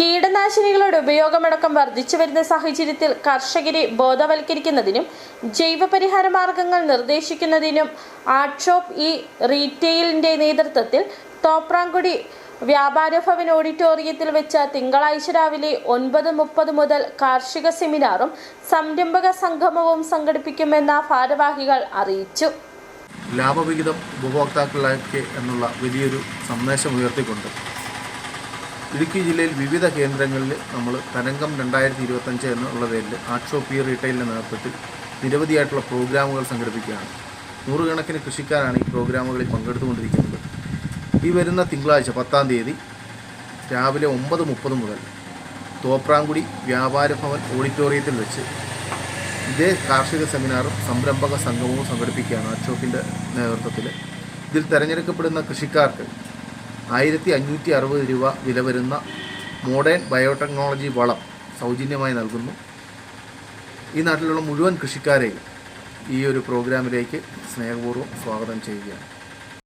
കീടനാശിനികളുടെ ഉപയോഗമടക്കം വർദ്ധിച്ചു വരുന്ന സാഹചര്യത്തിൽ കർഷകരെ ബോധവൽക്കരിക്കുന്നതിനും ജൈവപരിഹാര മാർഗങ്ങൾ നിർദ്ദേശിക്കുന്നതിനും ആർട്ട്ഷോപ്പ് ഈ റീറ്റെയിലിന്റെ നേതൃത്വത്തിൽ തോപ്രാംകുടി വ്യാപാര ഭവൻ ഓഡിറ്റോറിയത്തിൽ വെച്ച് തിങ്കളാഴ്ച രാവിലെ ഒൻപത് മുപ്പത് മുതൽ കാർഷിക സെമിനാറും സംരംഭക സംഗമവും സംഘടിപ്പിക്കുമെന്ന ഭാരവാഹികൾ അറിയിച്ചു. ലാഭവിഹിതം ഉപഭോക്താക്കളിലേക്ക് എന്നുള്ള വലിയൊരു സന്ദേശം ഉയർത്തിക്കൊണ്ട് ഇടുക്കി ജില്ലയിൽ വിവിധ കേന്ദ്രങ്ങളിൽ നമ്മൾ തരംഗം രണ്ടായിരത്തി ഇരുപത്തഞ്ച് എന്നുള്ള പേരിൽ ആർട്ട് ഷോപ്പ് ഇയർ റീറ്റെയിലിന്റെ നേതൃത്വത്തിൽ നിരവധിയായിട്ടുള്ള പ്രോഗ്രാമുകൾ സംഘടിപ്പിക്കുകയാണ്. നൂറുകണക്കിന് കൃഷിക്കാരാണ് ഈ പ്രോഗ്രാമുകളിൽ പങ്കെടുത്തുകൊണ്ടിരിക്കുന്നത്. ഈ വരുന്ന തിങ്കളാഴ്ച പത്താം തീയതി രാവിലെ ഒമ്പത് മുപ്പത് മുതൽ തോപ്രാംകുടി വ്യാപാര ഭവൻ ഓഡിറ്റോറിയത്തിൽ വെച്ച് ഇതേ കാർഷിക സെമിനാറും സംരംഭക സംഗമവും സംഘടിപ്പിക്കുകയാണ് ഷോപ്പിന്റെ നേതൃത്വത്തിൽ. ഇതിൽ തിരഞ്ഞെടുക്കപ്പെടുന്ന കൃഷിക്കാർക്ക് ആയിരത്തി അഞ്ഞൂറ്റി അറുപത് രൂപ വില വരുന്ന മോഡേൺ ബയോടെക്നോളജി വളം സൗജന്യമായി നൽകുന്നു. ഈ നാട്ടിലുള്ള മുഴുവൻ കൃഷിക്കാരെയും ഈ ഒരു പ്രോഗ്രാമിലേക്ക് സ്നേഹപൂർവം സ്വാഗതം ചെയ്യുകയാണ്.